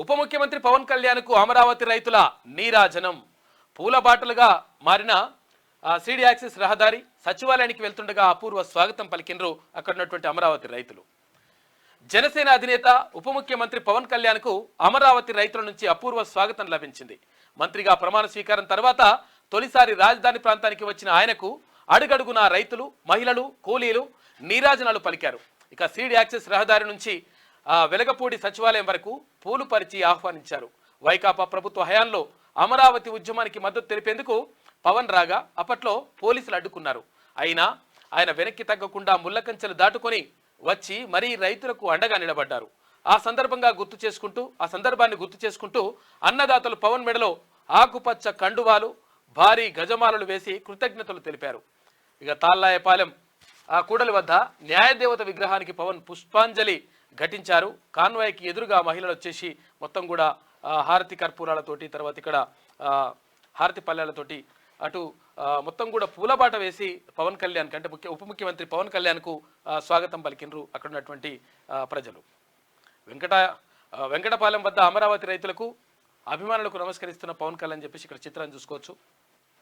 ఉప ముఖ్యమంత్రి పవన్ కళ్యాణ్కు అమరావతి రైతుల నీరాజనం. పూల బాటలుగా మారిన సిడి యాక్సిస్ రహదారి సచివాలయానికి వెళ్తుండగా అపూర్వ స్వాగతం పలికినరు అక్కడ ఉన్నటువంటి అమరావతి రైతులు. జనసేన అధినేత ఉప ముఖ్యమంత్రి పవన్ కళ్యాణ్కు అమరావతి రైతుల నుంచి అపూర్వ స్వాగతం లభించింది. మంత్రిగా ప్రమాణ స్వీకారం తర్వాత తొలిసారి రాజధాని ప్రాంతానికి వచ్చిన ఆయనకు అడుగడుగునా రైతులు మహిళలు కూలీలు నీరాజనాలు పలికారు. ఇక సీడ్ యాక్సెస్ రహదారి నుంచి వెలగపూడి సచివాలయం వరకు పూలు పరిచి ఆహ్వానించారు. వైకాపా ప్రభుత్వ హయాంలో అమరావతి ఉద్యమానికి మద్దతు తెలిపేందుకు పవన్ రాగా అప్పట్లో పోలీసులు అడ్డుకున్నారు. అయినా ఆయన వెనక్కి తగ్గకుండా ముళ్ళకంచెలు దాటుకొని వచ్చి మరీ రైతులకు అండగా నిలబడ్డారు. ఆ సందర్భంగా గుర్తు చేసుకుంటూ ఆ సందర్భాన్ని గుర్తు చేసుకుంటూ అన్నదాతలు పవన్ మెడలో ఆకుపచ్చ కండువాలు భారీ గజమాలలు వేసి కృతజ్ఞతలు తెలిపారు. ఇక తాళ్ళాయపాలెం ఆ కూడలి వద్ద న్యాయదేవత విగ్రహానికి పవన్ పుష్పాంజలి ఘటించారు. కాన్వాయ్కి ఎదురుగా మహిళలు వచ్చేసి మొత్తం కూడా హారతి కర్పూరాలతోటి తర్వాత ఇక్కడ హారతి పల్లెలతోటి అటు మొత్తం కూడా పూలబాట వేసి పవన్ కళ్యాణ్ అంటే ముఖ్య ఉప ముఖ్యమంత్రి పవన్ కళ్యాణ్కు స్వాగతం పలికినరు అక్కడ ఉన్నటువంటి ప్రజలు. వెంకట వెంకటపాలెం వద్ద అమరావతి రైతులకు అభిమానులకు నమస్కరిస్తున్న పవన్ కళ్యాణ్ చెప్పేసి ఇక్కడ చిత్రాన్ని చూసుకోవచ్చు.